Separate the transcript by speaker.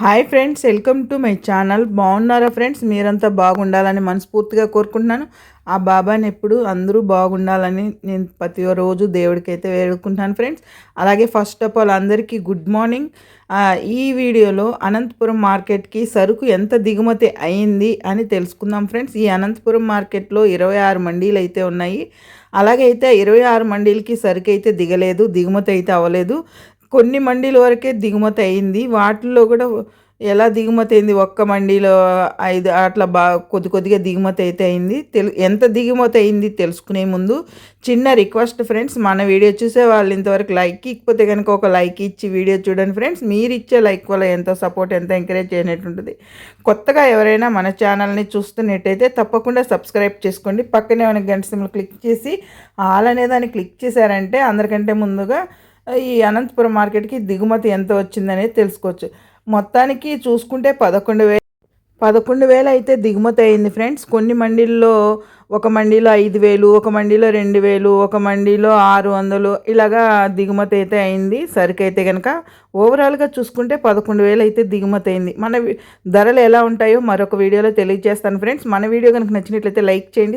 Speaker 1: Hi friends welcome to my channel. బాగున్నారా friends? మీరంతా బాగుండాలని మనస్ఫూర్తిగా కోరుకుంటున్నాను. ఆ బాబాని ఎప్పుడు అందరూ బాగుండాలని నేను ప్రతి రోజు దేవుడికి అయితే వేడుకుంటాను ఫ్రెండ్స్. అలాగే ఫస్ట్ ఆఫ్ ఆల్ అందరికీ గుడ్ మార్నింగ్. ఈ వీడియోలో అనంతపురం మార్కెట్కి సరుకు ఎంత దిగుమతి అయింది అని తెలుసుకుందాం ఫ్రెండ్స్. ఈ అనంతపురం మార్కెట్లో ఇరవై ఆరు మండీలు అయితే ఉన్నాయి. అలాగే అయితే ఇరవై ఆరు మండీలకి సరుకు అయితే దిగలేదు దిగుమతి అయితే అవ్వలేదు. కొన్ని మండీల వరకే దిగుమతి అయింది. వాటిల్లో కూడా ఎలా దిగుమతి అయింది? ఒక్క మండీలో ఐదు అట్లా బాగా కొద్ది కొద్దిగా దిగుమతి అయితే అయింది. తెలు ఎంత దిగుమతి అయింది తెలుసుకునే ముందు చిన్న రిక్వెస్ట్ ఫ్రెండ్స్ మన వీడియో చూసే వాళ్ళు ఇంతవరకు లైక్ ఇకపోతే కనుక ఒక లైక్ ఇచ్చి వీడియో చూడండి ఫ్రెండ్స్. మీరు ఇచ్చే లైక్ వల్ల ఎంతో సపోర్ట్ ఎంత ఎంకరేజ్ చేయనట్టుంటుంది. కొత్తగా ఎవరైనా మన ఛానల్ని చూస్తున్నట్టయితే తప్పకుండా సబ్స్క్రైబ్ చేసుకోండి. పక్కనే ఉన్న గంట సిమ్లు క్లిక్ చేసి ఆల్ అనే దాన్ని క్లిక్ చేశారంటే అందరికంటే ముందుగా ఈ అనంతపురం మార్కెట్కి దిగుమతి ఎంత వచ్చిందనేది తెలుసుకోవచ్చు. మొత్తానికి చూసుకుంటే పదకొండు వేలు పదకొండు వేలు అయితే దిగుమతి అయింది ఫ్రెండ్స్. కొన్ని మండీల్లో ఒక మండీలో ఐదు వేలు ఒక మండీలో రెండు వేలు ఒక మండీలో ఆరు వందలు ఇలాగా దిగుమతి అయితే అయింది. సరికైతే కనుక ఓవరాల్గా చూసుకుంటే పదకొండు వేలు అయితే దిగుమతి అయింది. మన ధరలు ఎలా ఉంటాయో మరొక వీడియోలో తెలియజేస్తాను ఫ్రెండ్స్. మన వీడియో కనుక నచ్చినట్లయితే లైక్ చేయండి.